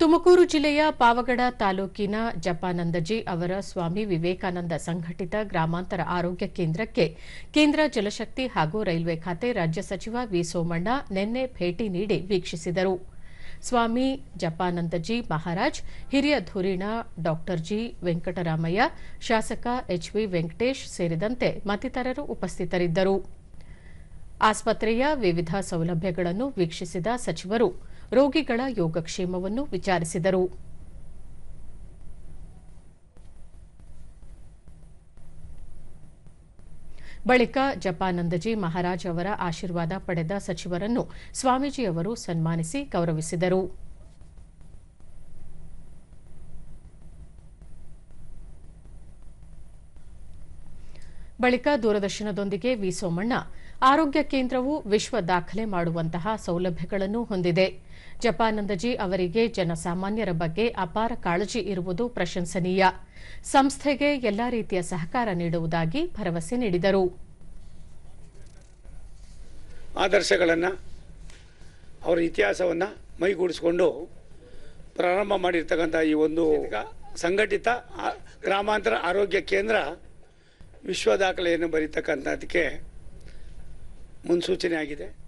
ತುಮಕೂರು ಜಿಲ್ಲೆಯ ಪಾವಗಡ ತಾಲೂಕಿನ ಜಪಾನಂದಜಿ ಅವರ ಸ್ವಾಮಿ ವಿವೇಕಾನಂದ ಸಂಘಟಿತ ಗ್ರಾಮಾಂತರ ಆರೋಗ್ಯ ಕೇಂದ್ರಕ್ಕೆ ಕೇಂದ್ರ ಜಲಶಕ್ತಿ ಹಾಗೂ ರೈಲ್ವೆ ಖಾತೆ ರಾಜ್ಯ ಸಚಿವ ವಿ ಸೋಮಣ್ಣ ನಿನ್ನೆ ಭೇಟಿ ನೀಡಿ ವೀಕ್ಷಿಸಿದರು. ಸ್ವಾಮಿ ಜಪಾನಂದಜಿ ಮಹಾರಾಜ್, ಹಿರಿಯ ಧುರೀಣ ಡಾ ಜಿ ವೆಂಕಟರಾಮಯ್ಯ, ಶಾಸಕ ಎಚ್ವಿ ವೆಂಕಟೇಶ್ ಸೇರಿದಂತೆ ಮತ್ತಿತರರು ಉಪಸ್ಥಿತರಿದ್ದರು. ಆಸ್ಪತ್ರೆಯ ವಿವಿಧ ಸೌಲಭ್ಯಗಳನ್ನು ವೀಕ್ಷಿಸಿದ ಸಚಿವರು ರೋಗಿಗಳ ಯೋಗಕ್ಷೇಮವನ್ನು ವಿಚಾರಿಸಿದರು. ಬಳಿಕ ಜಪಾನಂದಜಿ ಮಹಾರಾಜ್ ಅವರ ಆಶೀರ್ವಾದ ಪಡೆದ ಸಚಿವರನ್ನು ಸ್ವಾಮೀಜಿಯವರು ಸನ್ಮಾನಿಸಿ ಗೌರವಿಸಿದರು. ಬಳಿಕ ದೂರದರ್ಶನದೊಂದಿಗೆ ವಿ ಸೋಮಣ್ಣ, ಆರೋಗ್ಯ ಕೇಂದ್ರವು ವಿಶ್ವ ದಾಖಲೆ ಮಾಡುವಂತಹ ಸೌಲಭ್ಯಗಳನ್ನು ಹೊಂದಿದೆ. ಜಪಾನಂದಜಿ ಅವರಿಗೆ ಜನಸಾಮಾನ್ಯರ ಬಗ್ಗೆ ಅಪಾರ ಕಾಳಜಿ ಇರುವುದು ಪ್ರಶಂಸನೀಯ. ಸಂಸ್ಥೆಗೆ ಎಲ್ಲಾ ರೀತಿಯ ಸಹಕಾರ ನೀಡುವುದಾಗಿ ಭರವಸೆ ನೀಡಿದರು. ಆದರ್ಶಗಳನ್ನು, ಅವರ ಇತಿಹಾಸವನ್ನು ಮೈಗೂಡಿಸಿಕೊಂಡು ಪ್ರಾರಂಭ ಮಾಡಿರ್ತಕ್ಕಂಥ ಈ ಒಂದು ಸಂಘಟಿತ ಗ್ರಾಮಾಂತರ ಆರೋಗ್ಯ ಕೇಂದ್ರ ವಿಶ್ವ ದಾಖಲೆಯನ್ನು ಬರೀತಕ್ಕಂಥದ್ದಕ್ಕೆ ಮುನ್ಸೂಚನೆ ಆಗಿದೆ.